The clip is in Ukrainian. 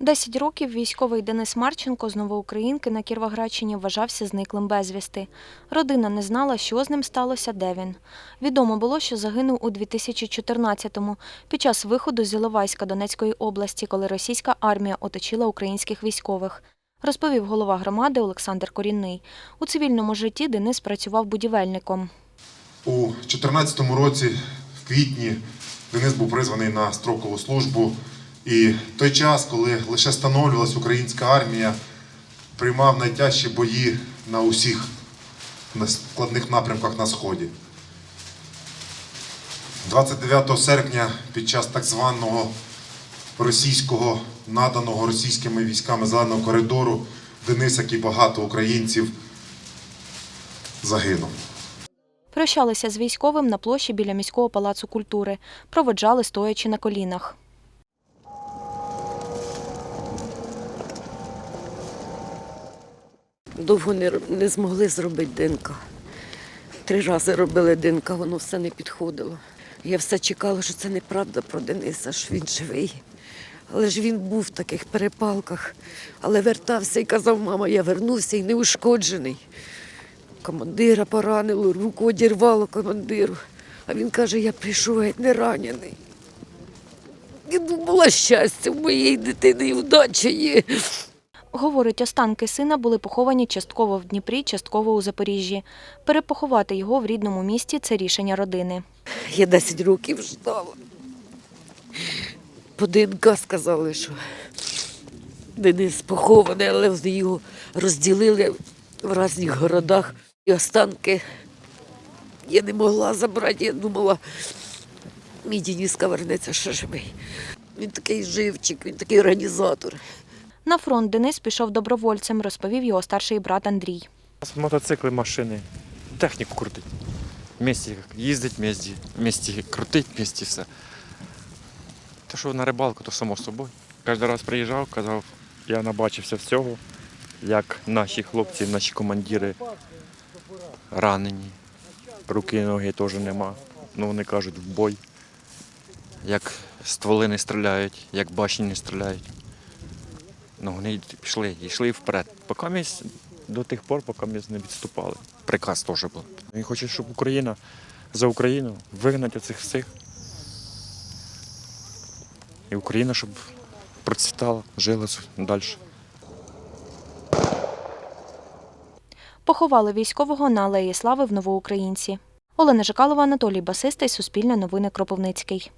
Десять років військовий Денис Марченко з Новоукраїнки на Кіровоградщині вважався зниклим безвісти. Родина не знала, що з ним сталося, де він. Відомо було, що загинув у 2014-му під час виходу з Іловайська Донецької області, коли російська армія оточила українських військових. Розповів голова громади Олександр Корінний. У цивільному житті Денис працював будівельником. У 2014 році, в квітні, Денис був призваний на строкову службу. І той час, коли лише становлювалася українська армія, приймав найтяжчі бої на усіх складних напрямках на Сході. 29 серпня під час так званого російського, наданого російськими військами зеленого коридору, Денис, як і багато українців, загинув. Прощалися з військовим на площі біля міського палацу культури. Проводжали стоячи на колінах. Довго не, не змогли зробити ДНК. Три рази робили ДНК, воно все не підходило. Я все чекала, що це неправда про Дениса, що він живий. Але ж він був в таких перепалках, але вертався і казав, мама, я вернувся і неушкоджений. Командира поранило, руку одірвало командиру. А він каже, я прийшов геть не ранений. Я думала, щастя в моєї дитини і вдача є. Говорить, останки сина були поховані частково в Дніпрі, частково у Запоріжжі. Перепоховати його в рідному місті це рішення родини. Я 10 років ждала. По ДНК сказали, що Денис похований, але його розділили в різних городах. І останки я не могла забрати. Я думала, мій Дениска вернеться ще живий. Він такий живчик, він такий організатор. На фронт Денис пішов добровольцем, розповів його старший брат Андрій. Мотоцикли, машини, техніку крутить. Вместе їздить, вместе, вместе крутить, вместе все. Те, що на рибалку, то само собою. Кожен раз приїжджав, казав, я набачився всього, як наші хлопці, наші командири ранені. Руки, ноги теж нема. Ну вони кажуть, в бой. Як стволи не стріляють, як башні не стріляють. Ну, вони пішли, йшли вперед. Поки ми до тих пор, поки ми не відступали. Приказ теж був. Він хоче, щоб Україна за Україну вигнати цих всіх. І Україна, щоб процвітала, жила далі. Поховали військового на Алеї Слави в Новоукраїнці. Олена Жикалова, Анатолій Басистий, Суспільне новини Кропивницький.